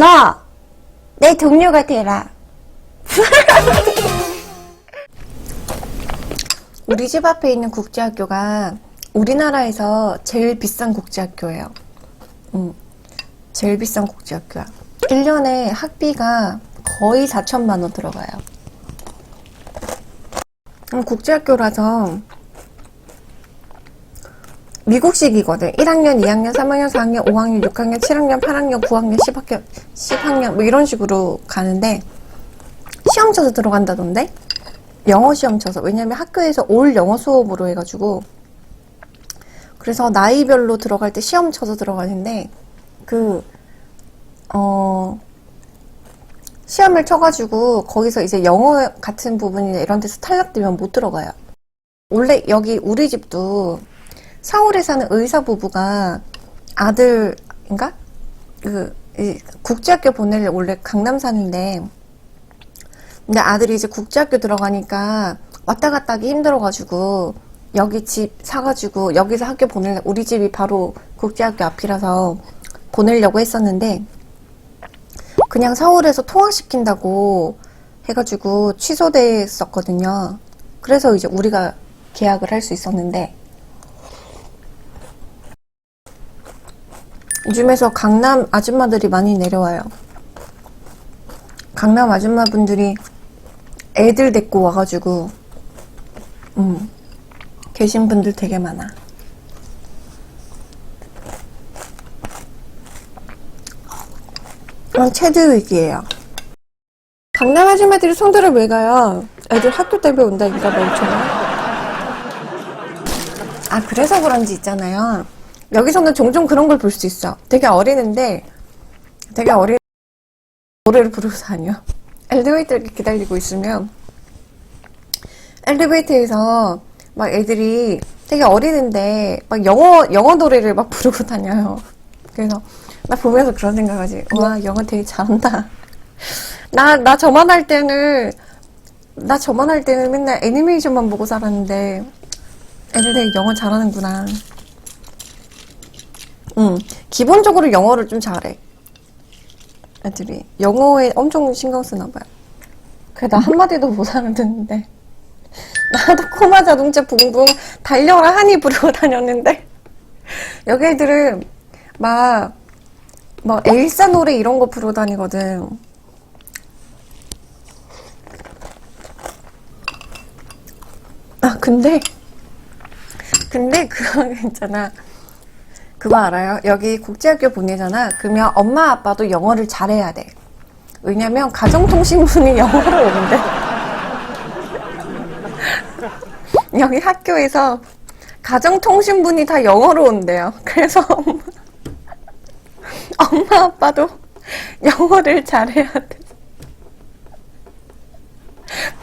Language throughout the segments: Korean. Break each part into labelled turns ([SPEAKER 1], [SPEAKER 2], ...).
[SPEAKER 1] 너! 내 동료가 되라. 우리 집 앞에 있는 국제학교가 우리나라에서 제일 비싼 국제학교예요. 음, 제일 비싼 국제학교야. 1년에 학비가 거의 4천만 원 들어가요. 음, 국제학교라서 미국식이거든. 1학년, 2학년, 3학년, 4학년, 5학년, 6학년, 7학년, 8학년, 9학년, 10학년, 10학년 뭐 이런 식으로 가는데 시험 쳐서 들어간다던데? 영어 시험 쳐서. 왜냐면 학교에서 올 영어 수업으로 해가지고 그래서 나이별로 들어갈 때 시험 쳐서 들어가는데 그 어, 시험을 쳐가지고 거기서 이제 영어 같은 부분이나 이런 데서 탈락되면 못 들어가요. 원래 여기 우리 집도 서울에 사는 의사 부부가 아들인가? 그, 이 국제학교 보내려 원래 강남 사는데, 근데 아들이 이제 국제학교 들어가니까 왔다 갔다 하기 힘들어가지고, 여기 집 사가지고, 여기서 학교 보내려, 우리 집이 바로 국제학교 앞이라서 보내려고 했었는데, 그냥 서울에서 통학시킨다고 해가지고 취소됐었거든요. 그래서 이제 우리가 계약을 할 수 있었는데, 요즘에서 강남 아줌마들이 많이 내려와요. 강남 아줌마분들이 애들 데리고 와가지고, 음, 계신 분들 되게 많아. 이건 체드윅이에요. 강남 아줌마들이 송도를 왜 가요? 애들 학교 때문에 온다니까 멍청아. 아 그래서 그런지 있잖아요. 여기서는 종종 그런 걸 볼 수 있어. 되게 어리는데, 되게 어린 노래를 부르고 다녀. 엘리베이터를 기다리고 있으면, 엘리베이터에서 막 애들이 되게 어리는데, 막 영어, 영어 노래를 막 부르고 다녀요. 그래서, 나 보면서 그런 생각하지. 와, 영어 되게 잘한다. 나, 나 저만 할 때는, 나 저만 할 때는 맨날 애니메이션만 보고 살았는데, 애들 되게 영어 잘하는구나. 응. 기본적으로 영어를 좀 잘해. 애들이. 영어에 엄청 신경 쓰나 봐요. 그래, 나 한마디도 못 알아듣는데. 나도 코마 자동차 붕붕 달려라 하니 부르고 다녔는데. 여기 애들은 막, 막 엘사 노래 이런 거 부르고 다니거든. 아, 근데, 근데 그거 있잖아. 그거 알아요? 여기 국제학교 보내잖아. 그러면 엄마 아빠도 영어를 잘해야 돼. 왜냐면 가정통신문이 영어로 오는데. 여기 학교에서 가정통신문이 다 영어로 온대요. 그래서 엄마, 아빠도 영어를 잘해야 돼.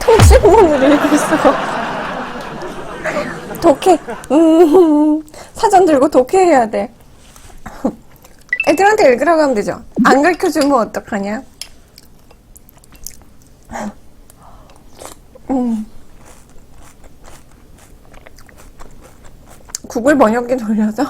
[SPEAKER 1] 통신문을 읽고 있어. 독해. 음, 사전 들고 독해해야 돼. 애들한테 읽으라고 하면 되죠. 안 가르쳐 주면 어떡하냐? 음. 구글 번역기 돌려서